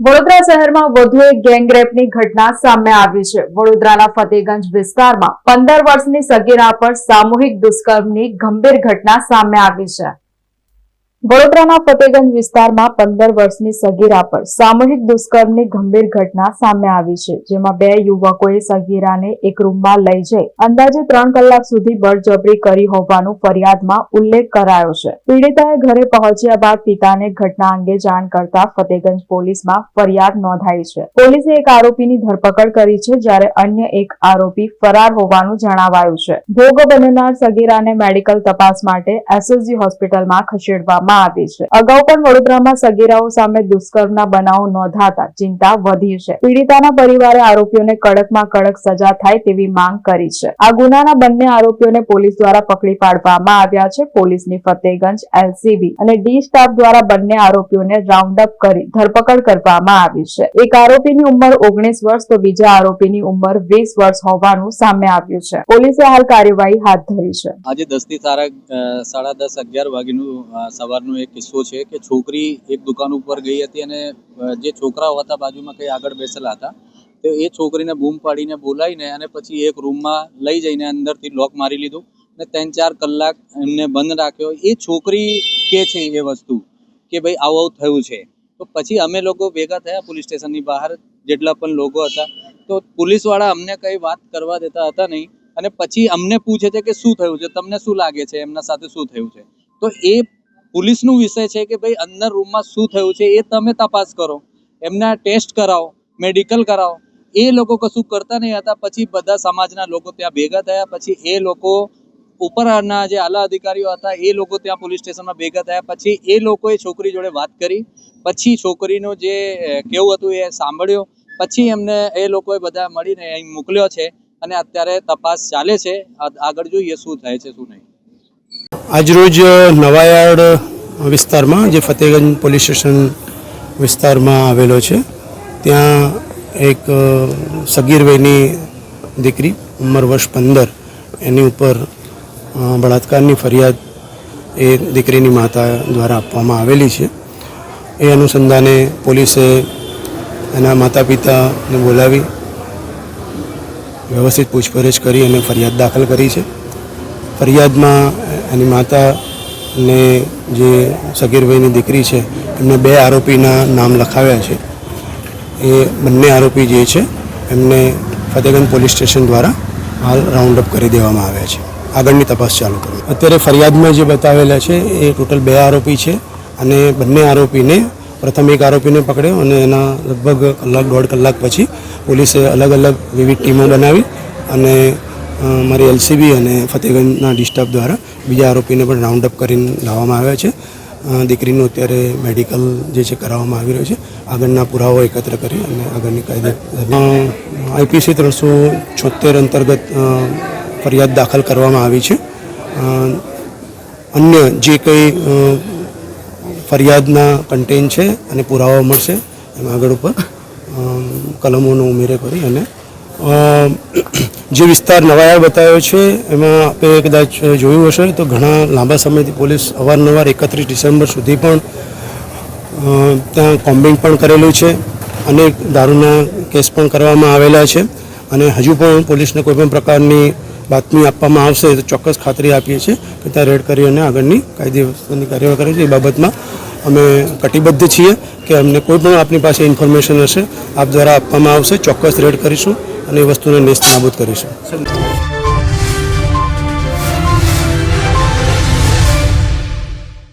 વડોદરા શહેરમાં વધુ એક ગેંગરેપની ઘટના સામે આવી છે. વડોદરાના ફતેગંજ વિસ્તારમાં પંદર વર્ષની સગીરા પર સામૂહિક દુષ્કર્મની ગંભીર ઘટના સામે આવી છે. વડોદરાના ફતેગંજ વિસ્તારમાં પંદર વર્ષની સગીરા પર સામૂહિક દુષ્કર્મની ગંભીર ઘટના સામે આવી છે, જેમાં બે યુવકોએ સગીરાને એક રૂમમાં લઈ જઈ અંદાજે ત્રણ કલાક સુધી બળજબરી કરી હોવાનું ફરિયાદમાં ઉલ્લેખ કરાયો છે. પીડિતાએ ઘરે પહોંચ્યા બાદ પિતાને ઘટના અંગે જાણ કરતા ફતેગંજ પોલીસમાં ફરિયાદ નોંધાઈ છે. પોલીસે એક આરોપીની ધરપકડ કરી છે, જ્યારે અન્ય એક આરોપી ફરાર હોવાનું જણાવાયું છે. ભોગ બનનાર સગીરાને મેડિકલ તપાસ માટે એસએસજી હોસ્પિટલમાં ખસેડવામાં આવી છે. અગાઉ પણ વડોદરામાં સગીરાઓ સામે દુષ્કર્મના બનાવો નોંધાતા ચિંતા વધી છે. પીડિતાના પરિવારે આરોપીઓને કડકમાં કડક સજા થાય તેવી માંગ કરી છે. આ ગુનાના બંને આરોપીઓને પોલીસ દ્વારા પકડી પાડવામાં આવ્યા છે. પોલીસની ફતેગંજ એલસીબી અને ડી સ્ટાફ દ્વારા બંને આરોપીઓને રાઉન્ડ અપ કરી ધરપકડ કરવામાં આવી છે. એક આરોપીની ઉંમર ઓગણીસ વર્ષ તો બીજા આરોપીની ઉંમર વીસ વર્ષ હોવાનું સામે આવ્યું છે. પોલીસે હાલ કાર્યવાહી હાથ ધરી છે. આજે દસથી સાડા દસ અગિયાર વાગ્યાનું અ, સવારનો એક કિસ્સો છે કે છોકરી એક દુકાન ઉપર ગઈ હતી અને જે છોકરાઓ હતા બાજુમાં કંઈ આગળ બેસેલા હતા, તો એ છોકરીને બૂમ પાડીને બોલાવીને અને પછી એક રૂમમાં લઈ જઈને અંદરથી લોક મારી લીધું અને ત્રણ ચાર કલાક એમને બંધ રાખ્યો. એ છોકરી કે છે એ વસ્તુ કે ભાઈ આવું આવું થયું છે. તો પછી અમે લોકો ભેગા થયા પોલીસ સ્ટેશનની બહાર, જેટલા પણ લોકો હતા, તો પોલીસવાળા અમને કંઈ વાત કરવા દેતા હતા નહીં અને પછી અમને પૂછે છે કે શું થયું છે, તમને શું લાગે છે, એમના સાથે શું થયું છે? તો એ પોલીસનું વિષય છે કે ભાઈ અંદર રૂમમાં શું થયું છે એ તમે તપાસ કરો. એમના ટેસ્ટ કરાવો, મેડિકલ કરાવો. એ લોકો કશું કરતા નહીં હતા. પછી બધા સમાજના લોકો ત્યાં ભેગા થયા. પછી એ લોકો ઉપરના જે આલા અધિકારીઓ હતા એ લોકો ત્યાં પોલીસ સ્ટેશનમાં ભેગા થયા. પછી એ લોકોએ છોકરી જોડે વાત કરી. પછી છોકરીનું જે કેવું હતું એ સાંભળ્યો. પછી એમને એ લોકોએ બધા મળીને અહીં મોકલ્યો છે. અને અત્યારે તપાસ ચાલે છે. આગળ જોઈએ શું થાય છે, શું નહીં. આજરોજ નવાયાર્ડ વિસ્તારમાં, જે ફતેગંજ પોલીસ સ્ટેશન વિસ્તારમાં આવેલો છે, ત્યાં એક સગીરભાઈની દીકરી, ઉંમર વર્ષ પંદર, એની ઉપર બળાત્કારની ફરિયાદ એ દીકરીની માતા દ્વારા આપવામાં આવેલી છે. એ અનુસંધાને પોલીસે એના માતા પિતાને બોલાવી, વ્યવસ્થિત પૂછપરછ કરી અને ફરિયાદ દાખલ કરી છે. ફરિયાદમાં એની માતાને જે સગીરભાઈની દીકરી છે, એમને બે આરોપીના નામ લખાવ્યા છે. એ બંને આરોપી જે છે, એમને ફતેગંજ પોલીસ સ્ટેશન દ્વારા હાલ રાઉન્ડ અપ કરી દેવામાં આવ્યા છે. આગળની તપાસ ચાલુ કરી. અત્યારે ફરિયાદમાં જે બતાવેલા છે, એ ટોટલ બે આરોપી છે અને બંને આરોપીને, પ્રથમ એક આરોપીને પકડ્યો અને એના લગભગ કલાક, દોઢ કલાક પછી પોલીસે અલગ અલગ વિવિધ ટીમો બનાવી અને મારી એલસીબી અને ફતેહગંજના ડિસ્ટાફ દ્વારા બીજા આરોપીને પણ રાઉન્ડ અપ કરીને લાવવામાં આવ્યા છે. દીકરીનું અત્યારે મેડિકલ જે છે કરાવવામાં આવી રહ્યું છે. આગળના પુરાવો એકત્ર કરી અને આગળની કાયદે આઈપીસી ત્રણસો છોતેર અંતર્ગત ફરિયાદ દાખલ કરવામાં આવી છે. અન્ય જે કંઈ ફરિયાદના કન્ટેન છે અને પુરાવા મળશે, એમાં આગળ ઉપર કલમોનો ઉમેરે કરી અને જે વિસ્તાર નવાયા બતાવ્યો છે, એમાં આપણે કદાચ જોયું હશે તો ઘણા લાંબા સમયથી પોલીસ અવારનવાર એકત્રીસ ડિસેમ્બર સુધી પણ ત્યાં કોમ્બિંગ પણ કરેલું છે, અનેક દારૂના કેસ પણ કરવામાં આવેલા છે અને હજુ પણ પોલીસને કોઈ પણ પ્રકારની બાતમી આપવામાં આવશે તો ચોક્કસ ખાતરી આપીએ છીએ કે ત્યાં રેડ કરી અને આગળની કાયદેસરની કાર્યવાહી કરે છે. એ બાબતમાં અમે કટિબદ્ધ છીએ કે અમને કોઈ પણ આપની પાસે ઇન્ફોર્મેશન હશે, આપ દ્વારા આપવામાં આવશે, ચોક્કસ રેડ કરીશું અને એ વસ્તુને નેસ્ત નાબૂદ કરીશું.